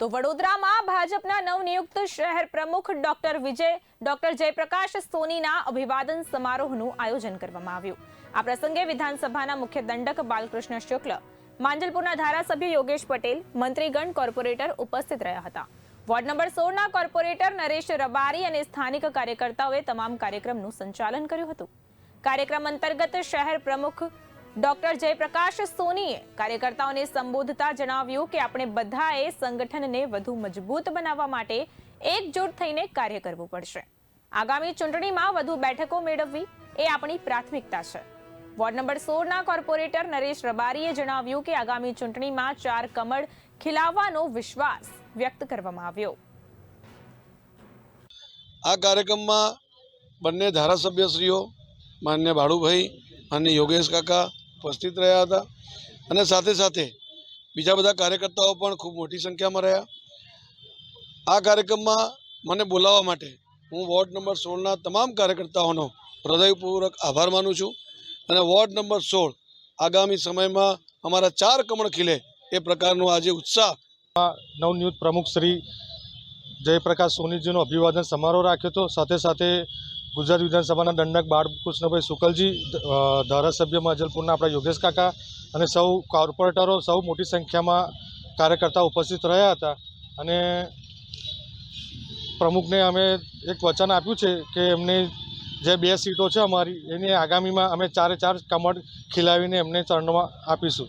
તો વડોદરામાં ભાજપના નવનિયુક્ત શહેર પ્રમુખ ડોક્ટર વિજય, ડોક્ટર જયપ્રકાશ સોનીના અભિવાદન સમારોહનું આયોજન કરવામાં આવ્યું. આ પ્રસંગે વિધાનસભાના મુખ્ય દંડક બાલકૃષ્ણ શુક્લ, માંજલપુરના ધારાસભ્ય યોગેશ પટેલ, મંત્રીગણ કોર્પોરેટર ઉપસ્થિત રહ્યા હતા. વોર્ડ નંબર સોળના કોર્પોરેટર નરેશ રબારી અને સ્થાનિક કાર્યકર્તાઓએ તમામ કાર્યક્રમનું સંચાલન કર્યું હતું. કાર્યક્રમ અંતર્ગત શહેર પ્રમુખ ડોક્ટર જયપ્રકાશ સોનીએ કાર્યકર્તાઓને સંબોધતા જણાવ્યું કે આપણે બધાએ સંગઠનને વધુ મજબૂત બનાવવા માટે એકજૂટ થઈને કાર્ય કરવું પડશે. આગામી ચૂંટણીમાં વધુ બેઠકો મેળવવી એ આપણી પ્રાથમિકતા છે. વોર્ડ નંબર સોળના કોર્પોરેટર નરેશ રબારીએ જણાવ્યું કે આગામી ચૂંટણીમાં ચાર કમળ ખીલાવવાનો વિશ્વાસ વ્યક્ત કરવામાં આવ્યો. આ કાર્યક્રમમાં બંને ધારાસભ્યશ્રીઓ, માન્ય ભાડુભાઈ અને યોગેશ કાકા ઉપસ્થિત રહ્યા હતા. અને સાથે સાથે બીજા બધા કાર્યકર્તાઓ પણ ખૂબ મોટી સંખ્યામાં રહ્યા. આ કાર્યક્રમમાં મને બોલાવવા માટે હું વોર્ડ નંબર સોળના તમામ કાર્યકર્તાઓનો હૃદયપૂર્વક આભાર માનું છું. અને વોર્ડ નંબર સોળ આગામી સમયમાં અમારા ચાર કમળ ખીલે એ પ્રકારનો આજે ઉત્સાહ નવનિયુક્ત પ્રમુખ શ્રી જયપ્રકાશ સોનીજીનો અભિવાદન સમારોહ રાખ્યો હતો. સાથે સાથે ગુજરાત વિધાનસભાના દંડક બાળકૃષ્ણભાઈ શુકલજી ધારાસભ્ય માજલપુરના આપણા યોગેશ કાકા અને સૌ કોર્પોરેટરો સૌ મોટી સંખ્યામાં કાર્યકર્તાઓ ઉપસ્થિત રહ્યા હતા. અને પ્રમુખને અમે એક વચન આપ્યું છે કે એમને જે બે સીટો છે અમારી, એની આગામીમાં અમે ચારે ચાર કમળ ખીલાવીને એમને ચરણમાં આપીશું.